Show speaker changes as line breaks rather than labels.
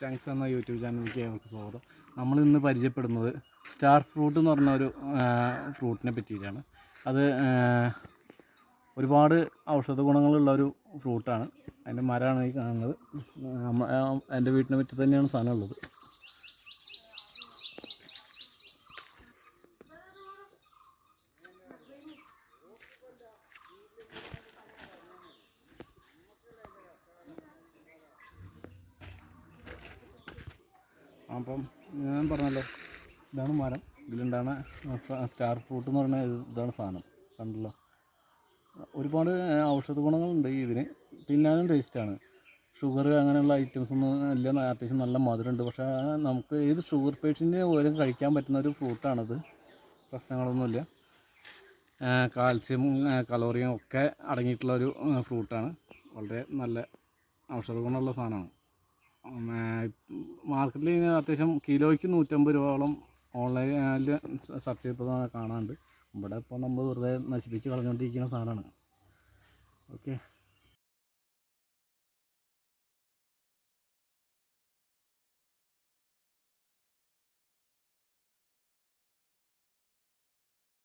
ചങ്സ് എന്ന യൂട്യൂബ് ചാനലിലേക്ക് ഞങ്ങൾക്ക് സ്വാഗതം. നമ്മൾ ഇന്ന് പരിചയപ്പെടുന്നത് സ്റ്റാർ ഫ്രൂട്ട് എന്ന് പറഞ്ഞ ഒരു ഫ്രൂട്ടിനെ പറ്റിയിട്ടാണ്. അത് ഒരുപാട് ഔഷധ ഗുണങ്ങളുള്ള ഒരു ഫ്രൂട്ടാണ് അതിന്റെ മരമാണ് ഈ കാണുന്നത്. എന്റെ വീട്ടിനെ പറ്റി തന്നെയാണ് സാധനം ഉള്ളത്. അപ്പം ഞാൻ പറഞ്ഞല്ലോ ഇതാണ് മരം. ഇതിലുണ്ടാണ് സ്റ്റാർ ഫ്രൂട്ട് എന്ന് പറയുന്ന ഇത് ഇതാണ് സാധനം. കണ്ടല്ലോ? ഒരുപാട് ഔഷധ ഗുണങ്ങളുണ്ട് ഇതിന്. തിന്നാനും ടേസ്റ്റാണ് ഷുഗർ അങ്ങനെയുള്ള ഐറ്റംസ് ഒന്നും ഇല്ല അത്യാവശ്യം നല്ല മധുരമുണ്ട്. പക്ഷേ നമുക്ക് ഏത് ഷുഗർ പേഷ്യന്റിന് പോലും കഴിക്കാൻ പറ്റുന്ന ഒരു ഫ്രൂട്ടാണത് പ്രശ്നങ്ങളൊന്നുമില്ല. കാൽസ്യം കലോറിയും ഒക്കെ അടങ്ങിയിട്ടുള്ള ഒരു ഫ്രൂട്ടാണ് വളരെ നല്ല ഔഷധ ഗുണമുള്ള സാധനമാണ്. മാർക്കറ്റിൽ അത്യാവശ്യം കിലോയ്ക്ക് നൂറ്റമ്പത് രൂപയോളം ഓൺലൈനിൽ സെർച്ച് ചെയ്തപ്പോൾ കാണാനുണ്ട്. ഇവിടെ ഇപ്പോൾ നമ്മൾ വെറുതെ നശിപ്പിച്ച് കളഞ്ഞുകൊണ്ടിരിക്കുന്ന സാധനമാണ്. ഓക്കെ.